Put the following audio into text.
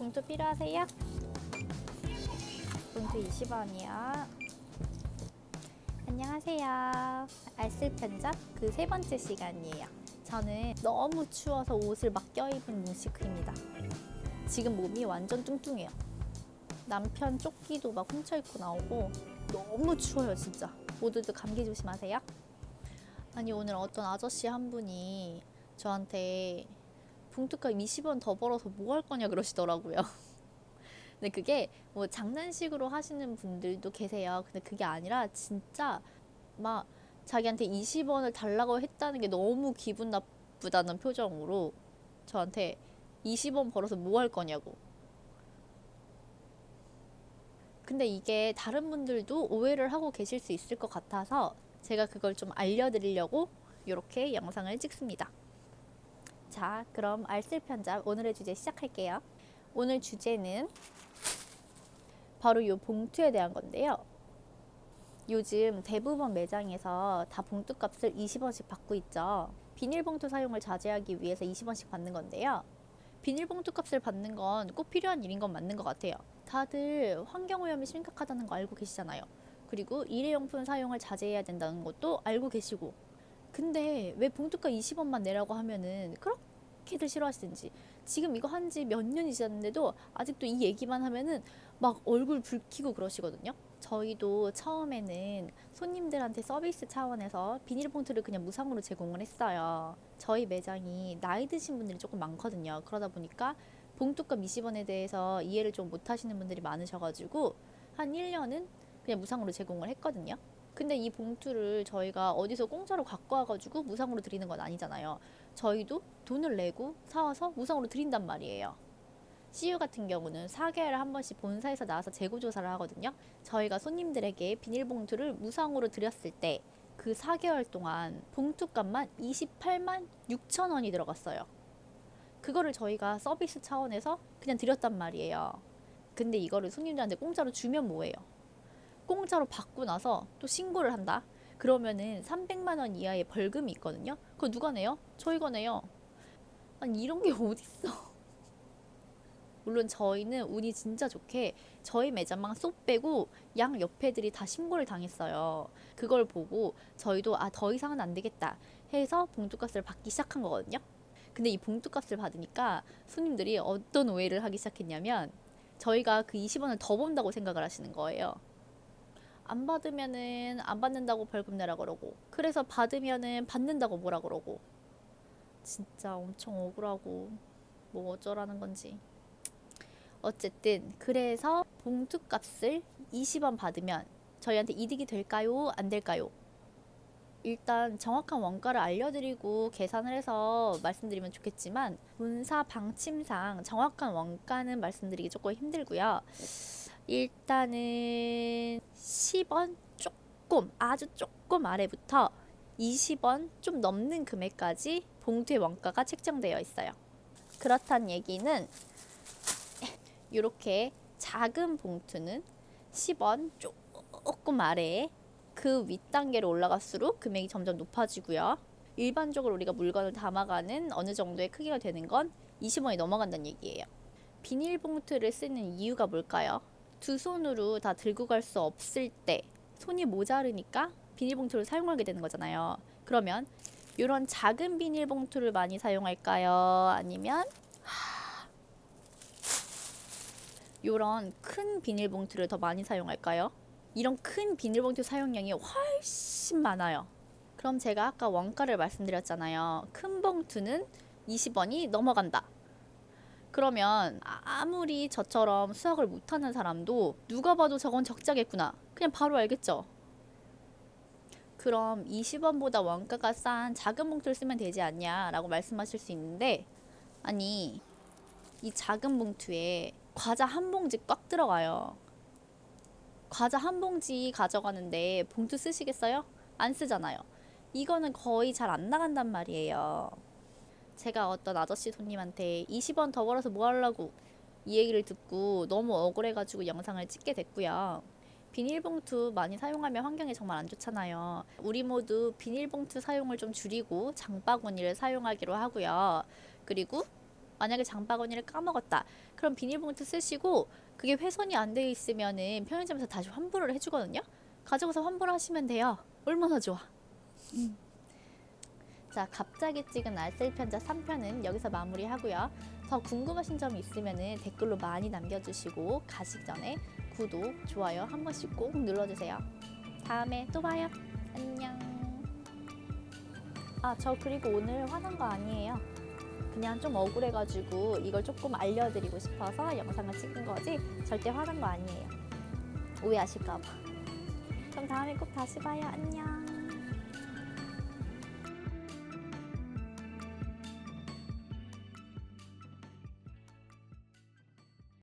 봉투 필요하세요? 봉투 20원이요. 안녕하세요. 알쓸 편집 그세 번째 시간이에요. 저는 너무 추워서 옷을 막 껴입은 문시크입니다. 지금 몸이 완전 뚱뚱해요. 남편 조끼도 막 훔쳐 입고 나오고 너무 추워요 진짜. 모두들 감기 조심하세요. 아니 오늘 어떤 아저씨 한 분이 저한테 봉투값 20원 더 벌어서 뭐 할 거냐 그러시더라고요. 근데 그게 뭐 장난식으로 하시는 분들도 계세요. 근데 그게 아니라 진짜 막 자기한테 20원을 달라고 했다는 게 너무 기분 나쁘다는 표정으로 저한테 20원 벌어서 뭐 할 거냐고. 근데 이게 다른 분들도 오해를 하고 계실 수 있을 것 같아서 제가 그걸 좀 알려드리려고 이렇게 영상을 찍습니다. 자, 그럼 알쓸 편집 오늘의 주제 시작할게요. 오늘 주제는 바로 이 봉투에 대한 건데요. 요즘 대부분 매장에서 다 봉투 값을 20원씩 받고 있죠. 비닐봉투 사용을 자제하기 위해서 20원씩 받는 건데요. 비닐봉투 값을 받는 건 꼭 필요한 일인 건 맞는 것 같아요. 다들 환경오염이 심각하다는 거 알고 계시잖아요. 그리고 일회용품 사용을 자제해야 된다는 것도 알고 계시고. 근데 왜 봉투값 20원만 내라고 하면은 그렇게들 싫어하시든지 지금 이거 한 지 몇 년이 지났는데도 아직도 이 얘기만 하면은 막 얼굴 붉히고 그러시거든요. 저희도 처음에는 손님들한테 서비스 차원에서 비닐봉투를 그냥 무상으로 제공을 했어요. 저희 매장이 나이 드신 분들이 조금 많거든요. 그러다 보니까 봉투값 20원에 대해서 이해를 좀 못 하시는 분들이 많으셔가지고 한 1년은 그냥 무상으로 제공을 했거든요. 근데 이 봉투를 저희가 어디서 공짜로 갖고 와가지고 무상으로 드리는 건 아니잖아요. 저희도 돈을 내고 사와서 무상으로 드린단 말이에요. CU 같은 경우는 4개월에 한 번씩 본사에서 나와서 재고 조사를 하거든요. 저희가 손님들에게 비닐봉투를 무상으로 드렸을 때 그 4개월 동안 봉투값만 28만 6천 원이 들어갔어요. 그거를 저희가 서비스 차원에서 그냥 드렸단 말이에요. 근데 이거를 손님들한테 공짜로 주면 뭐예요? 공짜로 받고 나서 또 신고를 한다? 그러면은 300만 원 이하의 벌금이 있거든요. 그거 누가 내요? 저희가 내요. 아니 이런 게 어딨어? 물론 저희는 운이 진짜 좋게 저희 매장만 쏙 빼고 양 옆에들이 다 신고를 당했어요. 그걸 보고 저희도 아 더 이상은 안 되겠다 해서 봉투값을 받기 시작한 거거든요. 근데 이 봉투값을 받으니까 손님들이 어떤 오해를 하기 시작했냐면 저희가 그 20원을 더 번다고 생각을 하시는 거예요. 안 받으면은 안 받는다고 벌금 내라 그러고 그래서 받으면은 받는다고 뭐라 그러고 진짜 엄청 억울하고 뭐 어쩌라는 건지 어쨌든 그래서 봉투 값을 20원 받으면 저희한테 이득이 될까요? 안 될까요? 일단 정확한 원가를 알려드리고 계산을 해서 말씀드리면 좋겠지만 문사 방침상 정확한 원가는 말씀드리기 조금 힘들고요. 일단은 10원 조금 아주 조금 아래부터 20원 좀 넘는 금액까지 봉투의 원가가 책정되어 있어요. 그렇단 얘기는 이렇게 작은 봉투는 10원 조금 아래에 그 윗단계로 올라갈수록 금액이 점점 높아지고요. 일반적으로 우리가 물건을 담아가는 어느 정도의 크기가 되는 건 20원이 넘어간다는 얘기예요. 비닐봉투를 쓰는 이유가 뭘까요? 두 손으로 다 들고 갈 수 없을 때 손이 모자르니까 비닐봉투를 사용하게 되는 거잖아요. 그러면 이런 작은 비닐봉투를 많이 사용할까요? 아니면 이런 큰 비닐봉투를 더 많이 사용할까요? 이런 큰 비닐봉투 사용량이 훨씬 많아요. 그럼 제가 아까 원가를 말씀드렸잖아요. 큰 봉투는 20원이 넘어간다. 그러면 아무리 저처럼 수학을 못하는 사람도 누가 봐도 저건 적자겠구나. 그냥 바로 알겠죠? 그럼 20원보다 원가가 싼 작은 봉투를 쓰면 되지 않냐 라고 말씀하실 수 있는데 아니 이 작은 봉투에 과자 한 봉지 꽉 들어가요. 과자 한 봉지 가져가는데 봉투 쓰시겠어요? 안 쓰잖아요. 이거는 거의 잘 안 나간단 말이에요. 제가 어떤 아저씨 손님한테 20원 더 벌어서 뭐 하려고 이 얘기를 듣고 너무 억울해가지고 영상을 찍게 됐고요. 비닐봉투 많이 사용하면 환경에 정말 안 좋잖아요. 우리 모두 비닐봉투 사용을 좀 줄이고 장바구니를 사용하기로 하고요. 그리고 만약에 장바구니를 까먹었다. 그럼 비닐봉투 쓰시고 그게 훼손이 안 돼 있으면은 편의점에서 다시 환불을 해주거든요. 가져가서 환불하시면 돼요. 얼마나 좋아. 음. 자, 갑자기 찍은 알쓸 편자 3편은 여기서 마무리하고요. 더 궁금하신 점이 있으면은 댓글로 많이 남겨주시고 가시기 전에 구독, 좋아요 한 번씩 꼭 눌러주세요. 다음에 또 봐요. 안녕. 아, 저 그리고 오늘 화난 거 아니에요. 그냥 좀 억울해가지고 이걸 조금 알려드리고 싶어서 영상을 찍은 거지 절대 화난 거 아니에요. 오해하실까봐. 그럼 다음에 꼭 다시 봐요. 안녕.